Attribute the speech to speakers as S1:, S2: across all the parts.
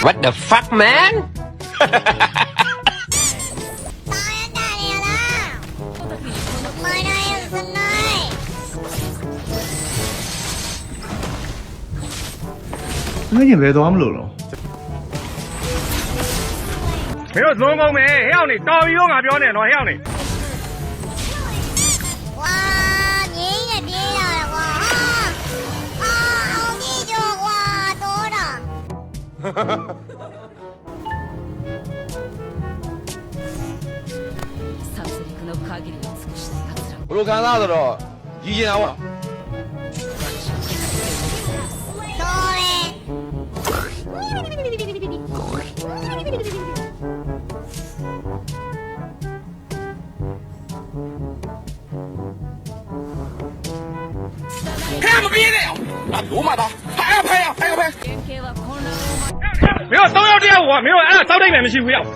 S1: What the fuck, man?
S2: ငါ့
S3: ရင်ဘယ်သွားမလို့တော့
S4: မင်းတို့လုံးကုန်မယ်ဟဲ့အောင်နေတော်ပြီးတော့ငါပြောနေတော့ဟဲ့အောင်နေ
S2: ဝါငင်းနဲ့ပြေးလာတယ်ကွာအာအောင်ကြီးကျော်ကွာတော့တာ
S5: 殺戮の限りを尽くした奴ら
S6: ဘလိုခံစားဆိုတော့ရည်ရ မပြေးနဲ့အဘိုး
S5: မသားဖာဖာဖာဖာ
S4: မင်းတို့၃ယောက်တရားဟိုကမင်းတို့အဲ့ဒါစောက်တိုက်မယ်မရှိဘူးရောက်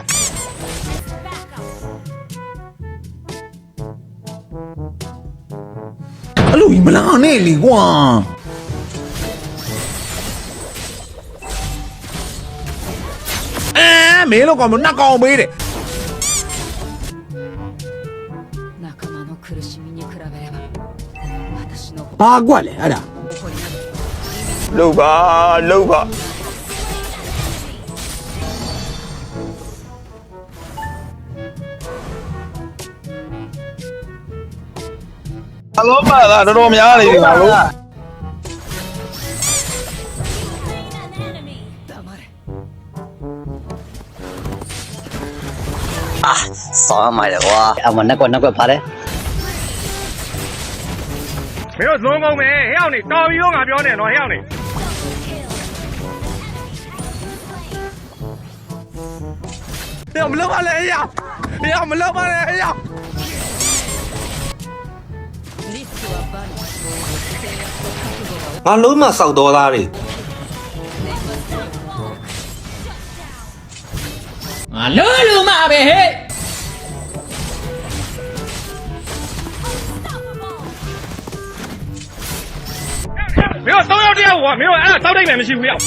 S7: အဲ့လိုကြီးမလားနဲ့လေကွာ မင်းတို့ကောင်မနှက်ကောင်ပေးတယ်
S5: 仲間の苦しみに比べれば私の
S7: ဘာကွက်လဲအဲ့ဒါ
S5: 誇りなど
S6: လှုပ်ပါလှုပ်ပါအလုံးပါတာတော်တော်များနေပြီငါတို့
S5: အာ
S8: ဆောင်းမိုက်တယ်ကွာအမနှက်ကွက်နှက်ကွက်ပါလေ
S4: မင်းတို့လုံးကုန်မယ်ဟဲ့အောင်နေတော်ပြီးတော့ငါပြောနေတော့ဟဲ့အောင်နေ
S7: ဟဲ့မလုံးပါနဲ့ဟဲ့
S5: အောင်ဟဲ့အောင်မလုံးပါနဲ့ဟဲ့အောင်
S9: ငါလုံးမစောက်တော်သားတွေ
S1: ငါလို့လို့မှာပဲဟဲ့
S4: မင်းတို့သုံးယောက်တယောက်ကမင်းတို့အဲ့ဒါစောက်တိတ်မယ်မရှိဘူးရောက်